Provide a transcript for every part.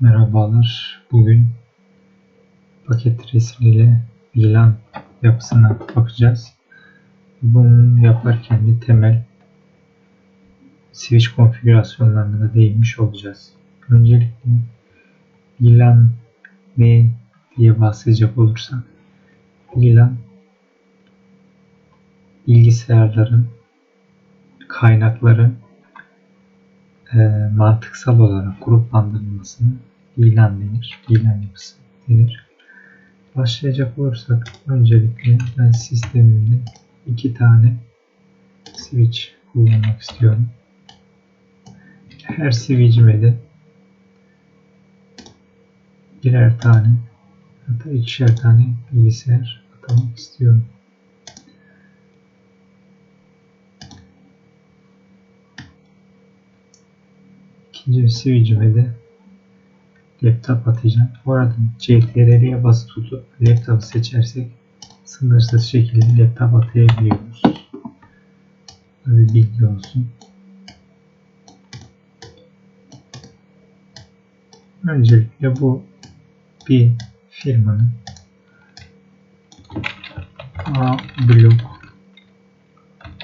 Merhabalar. Bugün paket resmiyle ilan yapısına bakacağız. Bunu yaparken de temel switch konfigürasyonlarına da değinmiş olacağız. Öncelikle ilan ne diye bahsedecek olursak ilan bilgisayarların kaynakları e, mantıksal olarak gruplandırılmasını ilan denir. İlan yapısı denir. Başlayacak olursak öncelikle ben sistemimde iki tane switch kullanmak istiyorum. Her switch'ime de birer tane hatta ikişer tane bilgisayar atamak istiyorum. İkinci switch'ime de laptop atacağım. Arada CTRL'ye basılı tutup laptop'u seçersek sınırsız şekilde laptop atayabiliyoruz. Böyle bilgi olsun. Öncelikle bu bir firmanın A blok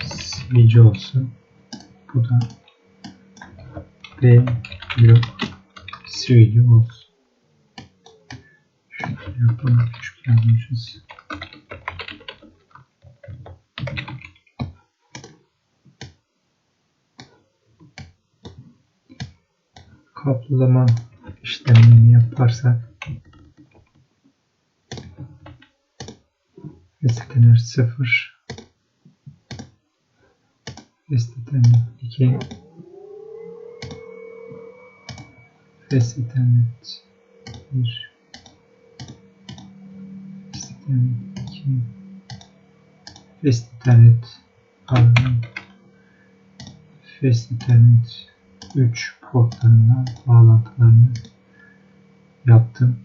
switch olsun. Bu da B blok switch olsun. Şöyle yapalım. Küçük yazmışız. Kaplama işlemini yaparsak Resetler 0 Resetler 2 Fast Ethernet 1 Fast Ethernet 2 Fast Ethernet pardon Fast Ethernet 3 portlarından bağlantılarını yaptım.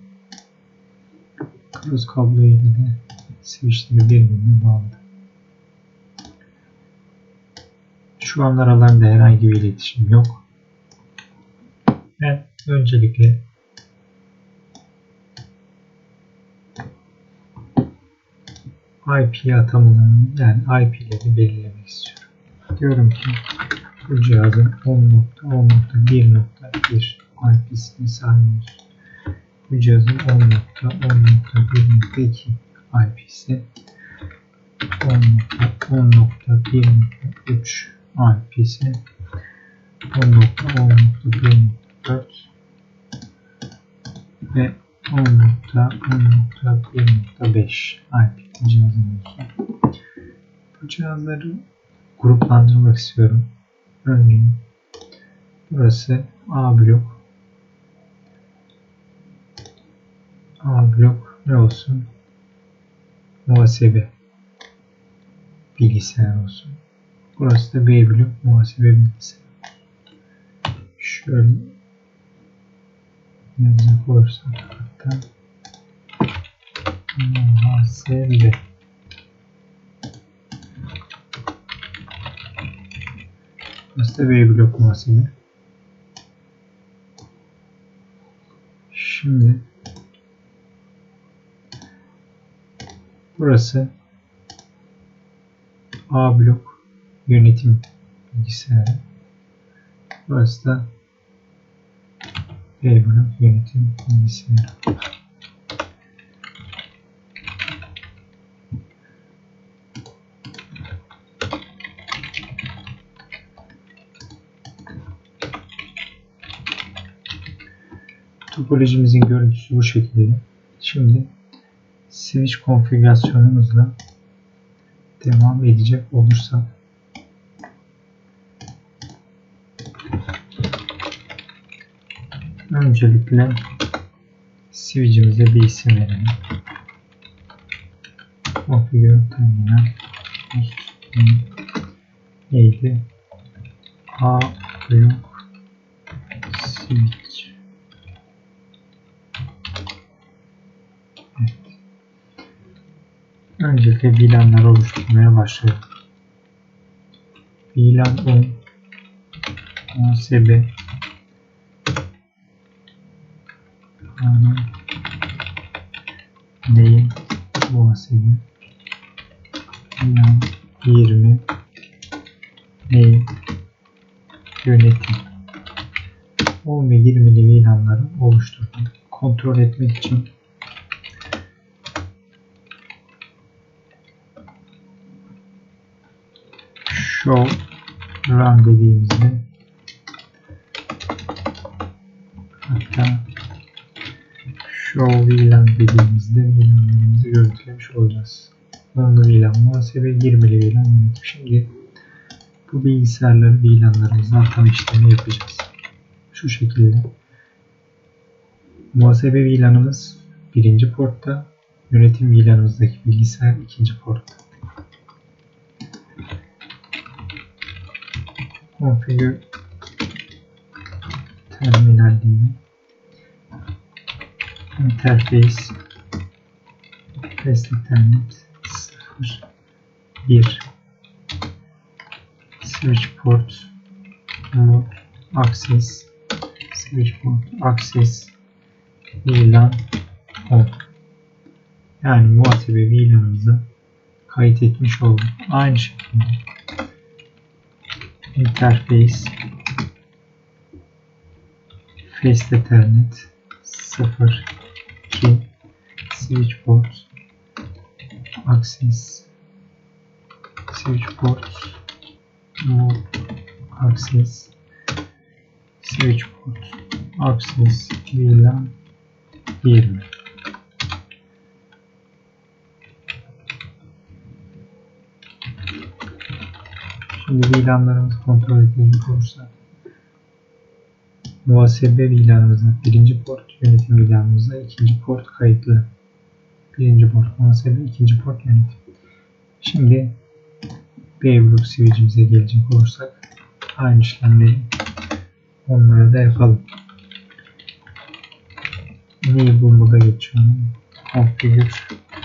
Cross kablo ile de switchleri birbirine bağladım. Şu an aralarında herhangi bir iletişim yok. Ben öncelikle IP atamalarını yani IP'leri belirlemek istiyorum. Diyorum ki bu cihazın 10.10.1.1 IP'sine sahip olsun. Bu cihazın 10.10.1.2 IP'si 10.10.1.3 IP'si 10.10.1.4 ve 10.10.1.5 IP cihazım olsun. Bu cihazları gruplandırmak istiyorum. Örneğin burası A blok A blok ne olsun? Muhasebe bilgisayar olsun. Burası da B blok muhasebe bilgisayar. Şöyle yazacak olursak hatta muhasebe B blok muhasebe. Şimdi burası A blok yönetim bilgisayarı. Burası da Blok yönetim bilgisayarı. Topolojimizin görüntüsü bu şekilde. Şimdi switch konfigürasyonumuzla devam edecek olursak öncelikle switch'imize bir isim verelim. Configure terminal neydi? A blok switch Evet. Öncelikle VLAN'ları oluşturmaya başlayalım. VLAN 10 OSB muhasebe ilan 20 name yönetim. 10 ve 20'li ilanları oluşturdum. Kontrol etmek için. Show run dediğimizde hatta show VLAN dediğimizde VLAN'larımızı görüntülemiş olacağız. Onlu VLAN muhasebe 20'li VLAN yönetim. Şimdi bu bilgisayarları VLAN'larımızla atama işlemi yapacağız. Şu şekilde. Muhasebe VLAN'ımız birinci portta, yönetim VLAN'ımızdaki bilgisayar ikinci portta. Configure terminal diyeyim. Interface Test Ethernet 0 1 Switch port Mode Access Switch port Access VLAN 10 Yani muhasebe VLAN'ımızı kayıt etmiş olduk. Aynı şekilde interface Fast Ethernet 0 2 Switch port Access. Switch port Mode Access. Switch port Access. VLAN 20 Şimdi VLAN'larımızı kontrol edecek olursak muhasebe VLAN'ımızda birinci port, yönetim VLAN'ımızda ikinci port kayıtlı. Birinci port muhasebe, ikinci port yönetim. Şimdi B-Block switch'imize gelecek olursak aynı işlemleri onlara da yapalım. Neyi bu moda geçiyorum? Configure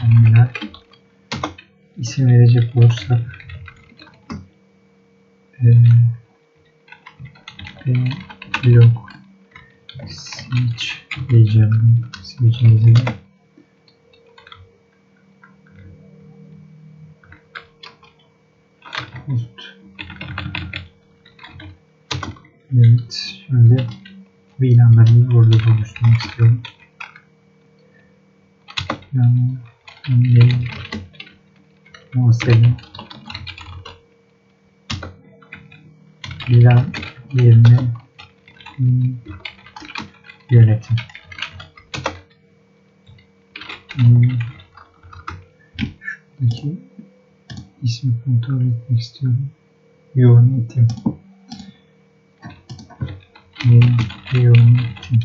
terminal isim verecek olursak e, blok switch diyeceğim switch'imizi de host evet şimdi VLAN'larımı burada oluşturmak istiyorum. Yani name muhasebe. VLAN yerine hmm, yönetim. Hmm, şuradaki ismi kontrol etmek istiyorum. Yönetim. Yönetim.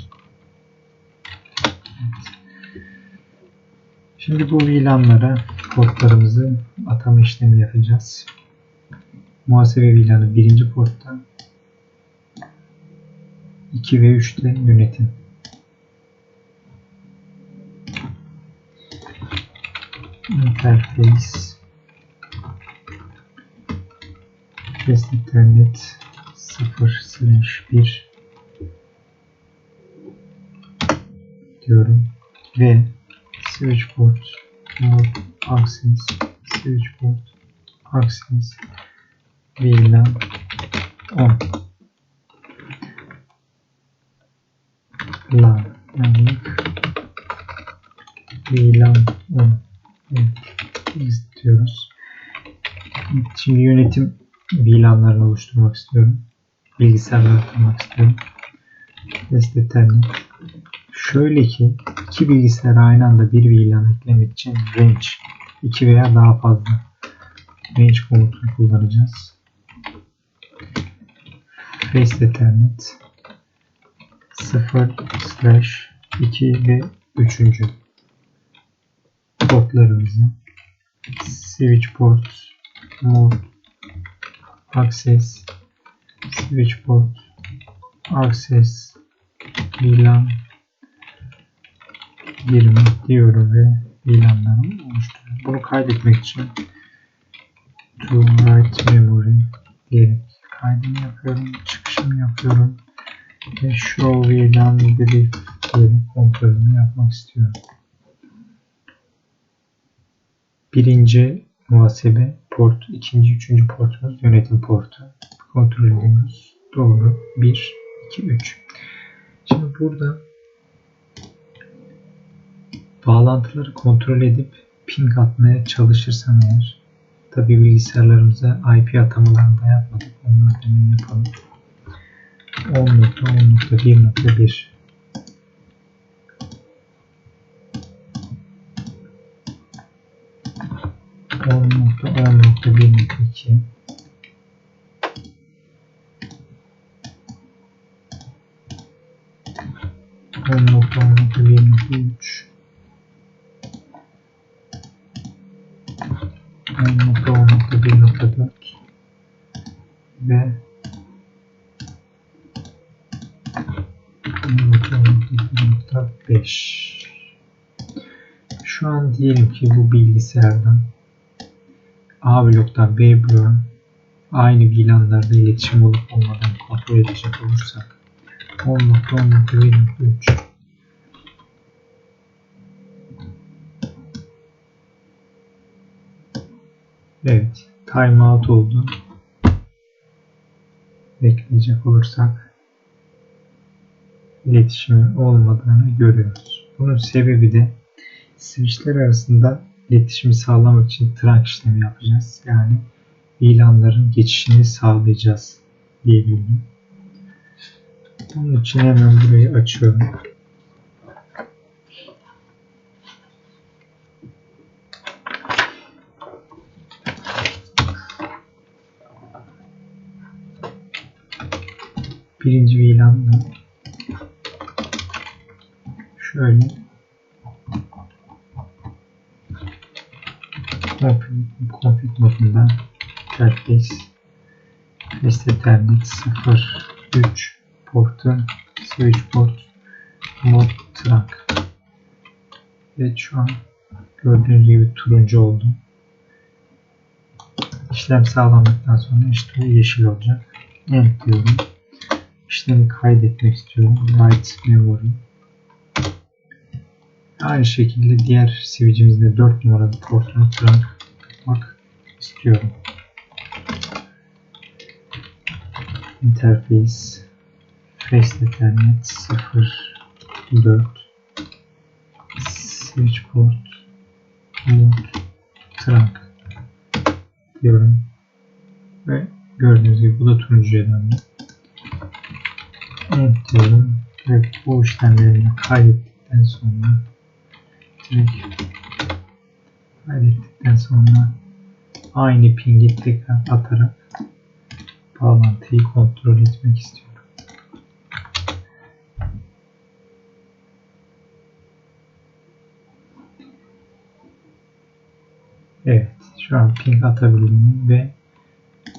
Şimdi bu VLAN'lara portlarımızı atama işlemi yapacağız. Muhasebe VLAN'ı birinci portta 2 ve 3'te yönetim. Interface. Test Ethernet 0 slash 1 diyorum. Ve switch port mode access. Switch port access. VLAN 10 LAN VLAN 10 evet, istiyoruz. Şimdi yönetim VLAN'larını oluşturmak istiyorum. Bilgisayarları kurmak istiyorum. Test Ethernet Şöyle ki iki bilgisayar aynı anda bir VLAN eklemek için range 2 veya daha fazla range komutunu kullanacağız. Face Ethernet 0 slash 2 ve 3. portlarımızı switch port mode access switch port access VLAN 20 diyorum ve VLAN'larımı oluşturuyorum. Bunu kaydetmek için to write memory diyerek kaydımı yapıyorum, çıkışımı yapıyorum ve VLAN brief ekleyerek kontrolünü yapmak istiyorum. Birinci muhasebe port, ikinci, üçüncü portumuz yönetim portu. Kontrol ediyoruz. Doğru. 1, 2, 3. Şimdi burada bağlantıları kontrol edip ping atmaya çalışırsam eğer tabi bilgisayarlarımıza IP atamalarını da yapmadık. Onları hemen yapalım. 10.10.1.1 10.10.1.2 10.10.1.3 10.10.1.4 ve 10.10.1.5 Şu an diyelim ki bu bilgisayardan A bloktan B bloğa aynı VLAN'larda iletişim olup olmadığını kontrol edecek olursak 10.10.1.3 Evet, timeout oldu. Bekleyecek olursak iletişimi olmadığını görüyoruz. Bunun sebebi de switchler arasında iletişimi sağlamak için trunk işlemi yapacağız. Yani ilanların geçişini sağlayacağız diyebilirim. Bunun için hemen burayı açıyorum. Birinci VLAN'da şöyle. Config, config modunda interface test ethernet 03 portu switch port mod trunk evet şu an gördüğünüz gibi turuncu oldu. İşlem sağlandıktan sonra işte yeşil olacak. End diyorum. İşlemi kaydetmek istiyorum. Write memory Aynı şekilde diğer switch'imizde 4 numaralı portunu trunk yapmak istiyorum. Interface Face Ethernet 04 Switch port Mode Trunk diyorum. Ve gördüğünüz gibi bu da turuncuya döndü. Evet diyorum. Ve bu işlemlerini kaydettikten sonra direkt kaydettikten sonra aynı pingi tekrar atarak bağlantıyı kontrol etmek istiyorum. Evet, şu an ping atabildiğini ve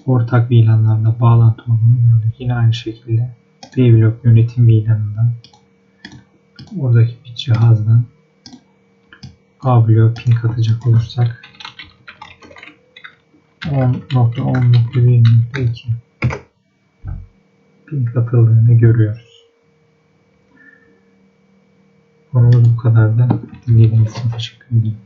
ortak VLAN'larda bağlantı olduğunu gördük. Yine aynı şekilde B blok yönetim VLAN'ından oradaki bir cihazdan A bloğu ping atacak olursak 10.10.1.2 ping atıldığını görüyoruz. Konumuz bu kadar da dinlediğiniz için teşekkür ederim.